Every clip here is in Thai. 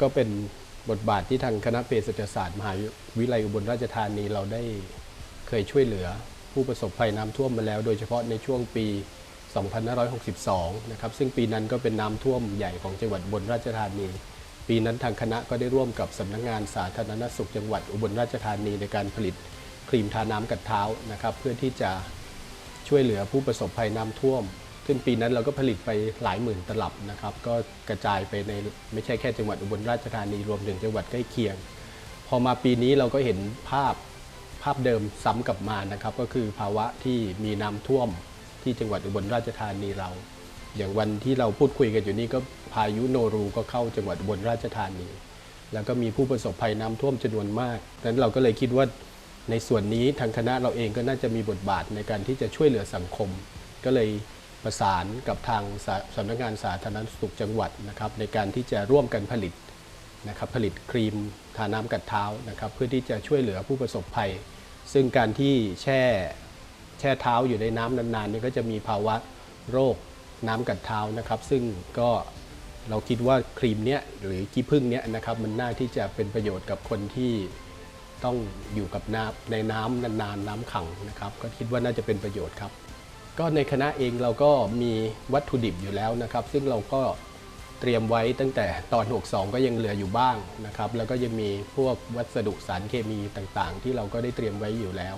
ก็เป็นบทบาทที่ทางคณะเภสัชศาสตร์มหาวิทยาลัยอุบลราชธานีเราได้เคยช่วยเหลือผู้ประสบภัยน้ำท่วมมาแล้ว โดยเฉพาะในช่วงปี 2562 นะครับ ซึ่งปีนั้นก็เป็นน้ำท่วมใหญ่ของจังหวัดอุบลราชธานี ปีนั้นทางคณะก็ได้ร่วมกับสำนักงานสาธารณสุขจังหวัดอุบลราชธานีในการผลิตครีมทาน้ำกัดเท้านะครับ เพื่อที่จะช่วยเหลือผู้ประสบภัยน้ำท่วม ซึ่งปีนั้นเราก็ผลิตไปหลายหมื่นตลับนะครับ ก็กระจายไปในไม่ใช่แค่จังหวัดอุบลราชธานีรวมถึงจังหวัดใกล้เคียง พอมาปีนี้เราก็เห็นภาพภาพเดิมซ้ำกลับมานะครับ ก็คือภาวะที่มีน้ำท่วมที่จังหวัดอุบลราชธานีเรา อย่างวันที่เราพูดคุยกันอยู่นี่ก็พายุโนรูก็เข้าจังหวัดอุบลราชธานี แล้วก็มีผู้ประสบภัยน้ำท่วมจำนวนมากดังนั้นเราก็เลยคิดว่าในส่วนนี้ทางคณะเราเองก็น่าจะมีบทบาทในการที่จะช่วยเหลือสังคม ก็เลย ประสานกับทางสสำนักงานสาธารณสุขจังหวัดนะครับในการที่จะร่วมกันผลิตนะครับผลิตครีมทาน้ำกัดเท้านะครับเพื่อที่จะช่วยเหลือผู้ประสบภัย ซึ่งการที่แช่แช่เท้าอยู่ในน้ำนานๆนี่ก็จะมีภาวะโรคน้ำกัดเท้านะครับ ซึ่งก็เราคิดว่าครีมเนี้ยหรือขี้ผึ้งเนี้ยนะครับมันน่าที่จะเป็นประโยชน์กับคนที่ต้องอยู่กับน้ำในน้ำนานๆน้ำขังนะครับ ก็คิดว่าน่าจะเป็นประโยชน์ครับ ก็ในคณะเองเราก็มีวัตถุดิบอยู่แล้วนะครับ ซึ่งเราก็เตรียมไว้ตั้งแต่ตอน 62 ก็ยังเหลืออยู่บ้างนะครับ แล้วก็ยังมีพวกวัสดุสารเคมีต่างๆ ที่เราก็ได้เตรียมไว้อยู่แล้ว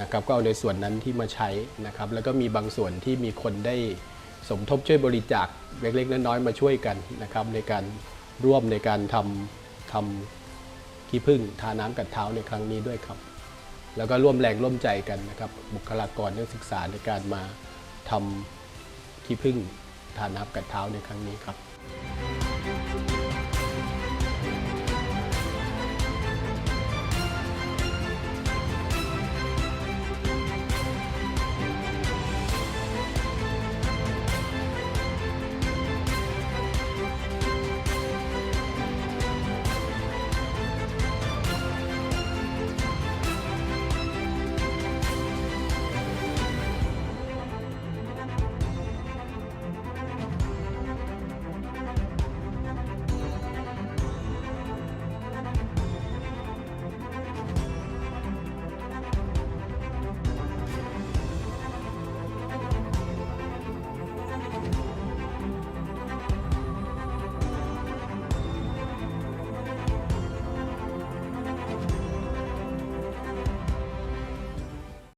นะครับก็เอาในส่วนนั้นที่มาใช้นะครับ แล้วก็มีบางส่วนที่มีคนได้สมทบช่วยบริจาคเล็กๆน้อยๆมาช่วยกันนะครับ ในการร่วมในการทำทำขี้ผึ้งทาน้ำกัดเท้าในครั้งนี้ด้วยครับ แล้วก็ร่วมแรงร่วมใจกันนะครับบุคลากรนักศึกษาในการมาทำที่พึ่งทานับกัดเท้าในครั้งนี้ครับ